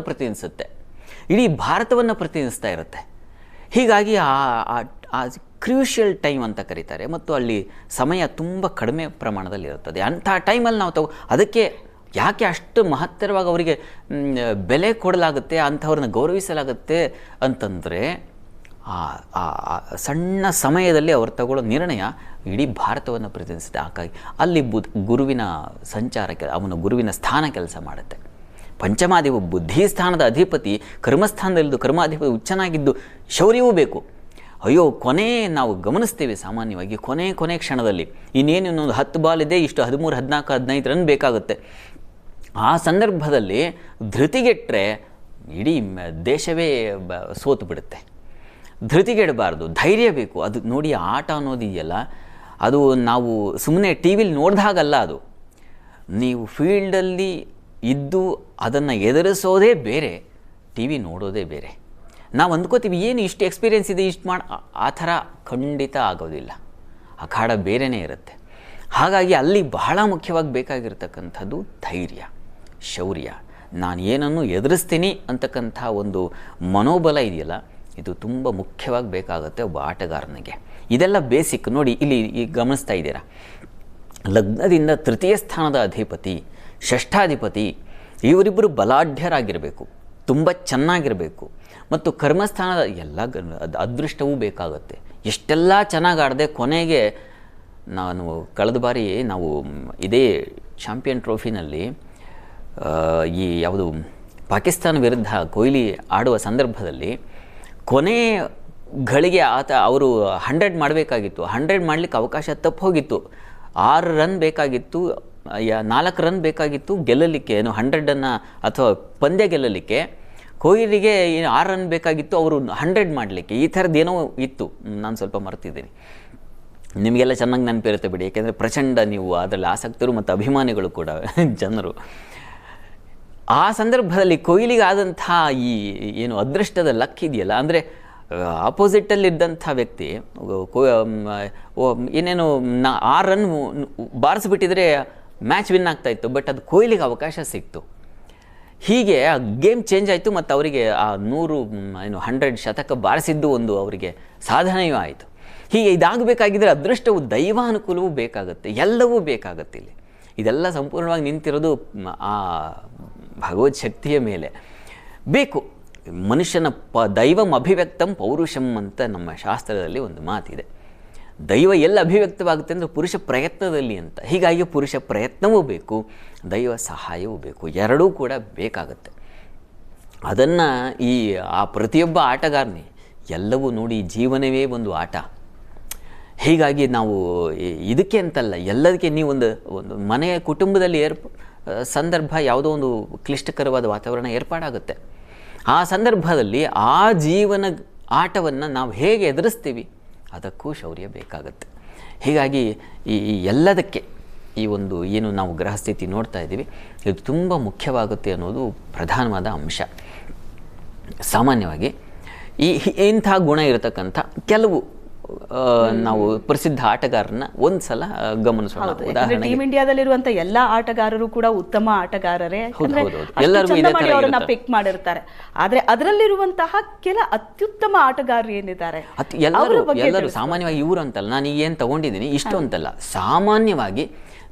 ಪ್ರತಿನಿಧಿಸುತ್ತೆ. ಇಡೀ ಭಾರತವನ್ನು ಪ್ರತಿನಿಧಿಸ್ತಾ ಇರುತ್ತೆ. ಹೀಗಾಗಿ ಆ ಆ ಕ್ರೂಷಿಯಲ್ ಟೈಮ್ ಅಂತ ಕರೀತಾರೆ. ಮತ್ತು ಅಲ್ಲಿ ಸಮಯ ತುಂಬ ಕಡಿಮೆ ಪ್ರಮಾಣದಲ್ಲಿ ಇರುತ್ತದೆ. ಅಂಥ ಟೈಮಲ್ಲಿ ನಾವು ತಗೋ, ಅದಕ್ಕೆ ಯಾಕೆ ಅಷ್ಟು ಮಹತ್ತರವಾಗಿ ಅವರಿಗೆ ಬೆಲೆ ಕೊಡಲಾಗುತ್ತೆ, ಅಂಥವ್ರನ್ನ ಗೌರವಿಸಲಾಗುತ್ತೆ ಅಂತಂದರೆ, ಆ ಸಣ್ಣ ಸಮಯದಲ್ಲಿ ಅವರು ತಗೊಳ್ಳೋ ನಿರ್ಣಯ ಇಡೀ ಭಾರತವನ್ನು ಪ್ರತಿನಿಧಿಸುತ್ತೆ ಹಾಗಾಗಿ ಅಲ್ಲಿ ಬುದ್, ಗುರುವಿನ ಸಂಚಾರ ಕೆ ಅವನ ಗುರುವಿನ ಸ್ಥಾನ ಕೆಲಸ ಮಾಡುತ್ತೆ. ಪಂಚಮಾದೇವ ಬುದ್ಧಿ ಸ್ಥಾನದ ಅಧಿಪತಿ, ಕರ್ಮಸ್ಥಾನದಲ್ಲಿದ್ದು ಕರ್ಮಾಧಿಪತಿ ಉಚ್ಚನಾಗಿದ್ದು ಶೌರ್ಯವೂ ಬೇಕು. ಅಯ್ಯೋ, ಕೊನೆ ನಾವು ಗಮನಿಸ್ತೇವೆ ಸಾಮಾನ್ಯವಾಗಿ, ಕೊನೆ ಕೊನೆ ಕ್ಷಣದಲ್ಲಿ. ಇನ್ನೇನು ಇನ್ನೊಂದು ಹತ್ತು ಬಾಲ್ ಇದೆ, ಇಷ್ಟು ಹದಿಮೂರು, ಹದಿನಾಲ್ಕು, ಹದಿನೈದು ರನ್ ಬೇಕಾಗುತ್ತೆ. ಆ ಸಂದರ್ಭದಲ್ಲಿ ಧೃತಿಗೆಟ್ಟರೆ ಇಡೀ ದೇಶವೇ ಬ, ಸೋತು ಬಿಡುತ್ತೆ. ಧೃತಿಗೆಡಬಾರ್ದು, ಧೈರ್ಯ ಬೇಕು. ಅದು ನೋಡಿ, ಆಟ ಅನ್ನೋದಿದೆಯಲ್ಲ ಅದು ನಾವು ಸುಮ್ಮನೆ ಟಿ ವಿಲಿ ನೋಡಿದಾಗಲ್ಲ ಅದು. ನೀವು ಫೀಲ್ಡಲ್ಲಿ ಇದ್ದು ಅದನ್ನು ಎದುರಿಸೋದೇ ಬೇರೆ ಟಿ ವಿ ನೋಡೋದೇ ಬೇರೆ. ನಾವು ಅಂದ್ಕೋತೀವಿ, ಏನು ಇಷ್ಟು ಎಕ್ಸ್ಪೀರಿಯೆನ್ಸ್ ಇದೆ, ಇಷ್ಟು ಮಾಡಿ ಆ- ಥರ ಖಂಡಿತ ಆಗೋದಿಲ್ಲ. ಅಖಾಡ ಬೇರೆಯೇ ಇರುತ್ತೆ. ಹಾಗಾಗಿ ಅಲ್ಲಿ ಬಹಳ ಮುಖ್ಯವಾಗಿ ಬೇಕಾಗಿರ್ತಕ್ಕಂಥದ್ದು ಧೈರ್ಯ, ಶೌರ್ಯ. ನಾನು ಏನನ್ನು ಎದುರಿಸ್ತೀನಿ ಅಂತಕ್ಕಂಥ ಒಂದು ಮನೋಬಲ ಇದೆಯಲ್ಲ, ಇದು ತುಂಬ ಮುಖ್ಯವಾಗಿ ಬೇಕಾಗುತ್ತೆ ಒಬ್ಬ ಆಟಗಾರನಿಗೆ. ಇದೆಲ್ಲ ಬೇಸಿಕ್ ನೋಡಿ, ಇಲ್ಲಿ ಗಮನಿಸ್ತಾ ಇದ್ದೀರಾ? ಲಗ್ನದಿಂದ ತೃತೀಯ ಸ್ಥಾನದ ಅಧಿಪತಿ ಷಷ್ಠಾಧಿಪತಿ, ಇವರಿಬ್ಬರು ಬಲಾಢ್ಯರಾಗಿರಬೇಕು, ತುಂಬ ಚೆನ್ನಾಗಿರಬೇಕು ಮತ್ತು ಕರ್ಮಸ್ಥಾನದ ಎಲ್ಲ ಅದೃಷ್ಟವೂ ಬೇಕಾಗುತ್ತೆ. ಎಷ್ಟೆಲ್ಲ ಚೆನ್ನಾಗಿ ಆಡದೆ ಕೊನೆಗೆ ನಾನು ಕಳೆದ ಬಾರಿ ನಾವು ಇದೇ ಚಾಂಪಿಯನ್ ಟ್ರೋಫಿನಲ್ಲಿ ಈ ಯಾವುದು ಪಾಕಿಸ್ತಾನ ವಿರುದ್ಧ ಕೊಹ್ಲಿ ಆಡುವ ಸಂದರ್ಭದಲ್ಲಿ ಕೊನೆ ಗಳಿಗೆ ಆತ, ಅವರು ಹಂಡ್ರೆಡ್ ಮಾಡಬೇಕಾಗಿತ್ತು. ಹಂಡ್ರೆಡ್ ಮಾಡಲಿಕ್ಕೆ ಅವಕಾಶ ತಪ್ಪು ಹೋಗಿತ್ತು. ಆರು ರನ್ ಬೇಕಾಗಿತ್ತು. ನಾಲ್ಕು ರನ್ ಬೇಕಾಗಿತ್ತು, ಗೆಲ್ಲಲಿಕ್ಕೆ ಏನು ಹಂಡ್ರೆಡನ್ನು ಅಥವಾ ಪಂದ್ಯ ಗೆಲ್ಲಲಿಕ್ಕೆ. ಕೊಹ್ಲಿಗೆ ಏನು ಆರು ರನ್ ಬೇಕಾಗಿತ್ತು, ಅವರು ಹಂಡ್ರೆಡ್ ಮಾಡಲಿಕ್ಕೆ. ಈ ಥರದ್ದು ಏನೋ ಇತ್ತು. ನಾನು ಸ್ವಲ್ಪ ಮರ್ತಿದ್ದೀನಿ. ನಿಮಗೆಲ್ಲ ಚೆನ್ನಾಗಿ ನೆನಪಿರುತ್ತೆ ಬಿಡಿ. ಏಕೆಂದರೆ ಪ್ರಚಂಡ ನೀವು, ಅದರಲ್ಲಿ ಆಸಕ್ತರು ಮತ್ತು ಅಭಿಮಾನಿಗಳು ಕೂಡ ಜನರು. ಆ ಸಂದರ್ಭದಲ್ಲಿ ಕೊಹ್ಲಿಗೆ ಆದಂಥ ಈ ಏನು ಅದೃಷ್ಟದ ಲಕ್ ಇದೆಯಲ್ಲ, ಅಂದರೆ ಆಪೋಸಿಟಲ್ಲಿದ್ದಂಥ ವ್ಯಕ್ತಿ ಏನೇನು ನಾ ಆ ರನ್ ಬಾರಿಸ್ಬಿಟ್ಟಿದ್ರೆ ಮ್ಯಾಚ್ ವಿನ್ ಆಗ್ತಾ ಇತ್ತು ಬಟ್ ಅದು ಕೊಹ್ಲಿಗೆ ಅವಕಾಶ ಸಿಕ್ತು. ಹೀಗೆ ಆ ಗೇಮ್ ಚೇಂಜ್ ಆಯಿತು ಮತ್ತು ಅವರಿಗೆ ಆ ನೂರು, ಏನು ಹಂಡ್ರೆಡ್ ಶತಕ ಬಾರಿಸಿದ್ದು ಒಂದು ಅವರಿಗೆ ಸಾಧನೆಯೂ ಆಯಿತು. ಹೀಗೆ ಇದಾಗಬೇಕಾಗಿದ್ದರೆ ಅದೃಷ್ಟವು ದೈವಾನುಕೂಲವೂ ಬೇಕಾಗುತ್ತೆ, ಎಲ್ಲವೂ ಬೇಕಾಗುತ್ತೆ ಇಲ್ಲಿ. ಇದೆಲ್ಲ ಸಂಪೂರ್ಣವಾಗಿ ನಿಂತಿರೋದು ಆ ಭಗವತ್ ಶಕ್ತಿಯ ಮೇಲೆ. ಬೇಕು, ಮನುಷ್ಯನ ಪ, ದೈವಂ ಅಭಿವ್ಯಕ್ತಂ ಪೌರುಷಂ ಅಂತ ನಮ್ಮ ಶಾಸ್ತ್ರದಲ್ಲಿ ಒಂದು ಮಾತಿದೆ. ದೈವ ಎಲ್ಲ ಅಭಿವ್ಯಕ್ತವಾಗುತ್ತೆ ಅಂದರೆ ಪುರುಷ ಪ್ರಯತ್ನದಲ್ಲಿ ಅಂತ. ಹೀಗಾಗಿ ಪುರುಷ ಪ್ರಯತ್ನವೂ ಬೇಕು, ದೈವ ಸಹಾಯವೂ ಬೇಕು. ಎರಡೂ ಕೂಡ ಬೇಕಾಗುತ್ತೆ. ಅದನ್ನು ಈ, ಆ ಪ್ರತಿಯೊಬ್ಬ ಆಟಗಾರನೇ ಎಲ್ಲವೂ ನೋಡಿ ಜೀವನವೇ ಒಂದು ಆಟ. ಹೀಗಾಗಿ ನಾವು ಇದಕ್ಕೆ ಅಂತಲ್ಲ, ಎಲ್ಲದಕ್ಕೆ ನೀವೊಂದು ಒಂದು ಮನೆಯ ಕುಟುಂಬದಲ್ಲಿ ಏರ್ಪ ಸಂದರ್ಭ ಯಾವುದೋ ಒಂದು ಕ್ಲಿಷ್ಟಕರವಾದ ವಾತಾವರಣ ಏರ್ಪಾಡಾಗುತ್ತೆ. ಆ ಸಂದರ್ಭದಲ್ಲಿ ಆ ಜೀವನ ಆಟವನ್ನು ನಾವು ಹೇಗೆ ಎದುರಿಸ್ತೀವಿ? ಅದಕ್ಕೂ ಶೌರ್ಯ ಬೇಕಾಗುತ್ತೆ. ಹೀಗಾಗಿ ಈ ಎಲ್ಲದಕ್ಕೆ ಈ ಒಂದು ಏನು ನಾವು ಗ್ರಹಸ್ಥಿತಿ ನೋಡ್ತಾ ಇದ್ದೀವಿ, ಇದು ತುಂಬ ಮುಖ್ಯವಾಗುತ್ತೆ ಅನ್ನೋದು ಪ್ರಧಾನವಾದ ಅಂಶ. ಸಾಮಾನ್ಯವಾಗಿ ಈ ಇಂಥ ಗುಣ ಇರತಕ್ಕಂಥ ಕೆಲವು ನಾವು ಪ್ರಸಿದ್ಧ ಆಟಗಾರರನ್ನ ಒಂದ್ಸಲ ಗಮನಿಸೋಣ ಟೀಮ್ ಇಂಡಿಯಾದಲ್ಲಿರುವಂತ ಎಲ್ಲಾ ಆಟಗಾರರು ಕೂಡ ಉತ್ತಮ ಆಟಗಾರರೇ. ಎಲ್ಲರಿಗೂ. ಪಿಕ್ ಮಾಡಿರ್ತಾರೆ. ಆದ್ರೆ ಅದರಲ್ಲಿರುವಂತಹ ಕೆಲ ಅತ್ಯುತ್ತಮ ಆಟಗಾರರು ಏನಿದ್ದಾರೆ? ಎಲ್ಲರೂ ಎಲ್ಲರೂ ಸಾಮಾನ್ಯವಾಗಿ ಇವರು ಅಂತಲ್ಲ ನಾನು ಈಗ ಏನು ತಗೊಂಡಿದ್ದೀನಿ? ಇಷ್ಟು ಅಂತಲ್ಲ. ಸಾಮಾನ್ಯವಾಗಿ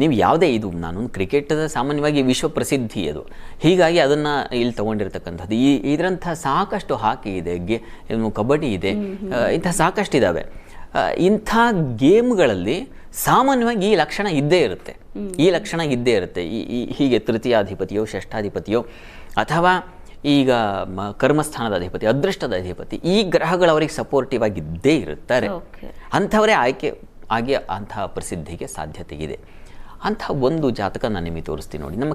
ನೀವು ಯಾವುದೇ ಇದು ನಾನು ಕ್ರಿಕೆಟ್ ಸಾಮಾನ್ಯವಾಗಿ ವಿಶ್ವ ಪ್ರಸಿದ್ಧಿ ಅದು. ಹೀಗಾಗಿ ಅದನ್ನು ಇಲ್ಲಿ ತಗೊಂಡಿರ್ತಕ್ಕಂಥದ್ದು. ಈ ಇದರಂಥ ಸಾಕಷ್ಟು ಹಾಕಿ ಇದೆ ಗೆ ಕಬಡ್ಡಿ ಇದೆ ಇಂಥ ಸಾಕಷ್ಟು ಇದ್ದಾವೆ ಇಂಥ ಗೇಮ್ಗಳಲ್ಲಿ ಸಾಮಾನ್ಯವಾಗಿ ಈ ಲಕ್ಷಣ ಇದ್ದೇ ಇರುತ್ತೆ. ಈ ಲಕ್ಷಣ ಇದ್ದೇ ಇರುತ್ತೆ. ಈ ಹೀಗೆ ತೃತೀಯಾಧಿಪತಿಯೋ ಷಷ್ಠಾಧಿಪತಿಯೋ ಅಥವಾ ಈಗ ಕರ್ಮಸ್ಥಾನದ ಅಧಿಪತಿ ಅದೃಷ್ಟದ ಅಧಿಪತಿ ಈ ಗ್ರಹಗಳು ಅವರಿಗೆ ಸಪೋರ್ಟಿವ್ ಆಗಿ ಇದ್ದೇ ಇರುತ್ತಾರೆ. ಅಂಥವರೇ ಆಯ್ಕೆ ಆಗಿ ಅಂತಹ ಪ್ರಸಿದ್ಧಿಗೆ ಸಾಧ್ಯತೆ ಇದೆ. ಅಂತಹ ಒಂದು ಜಾತಕ ನಾನು ನಿಮಗೆ ತೋರಿಸ್ತೀನಿ ನೋಡಿ. ನಮ್ಮ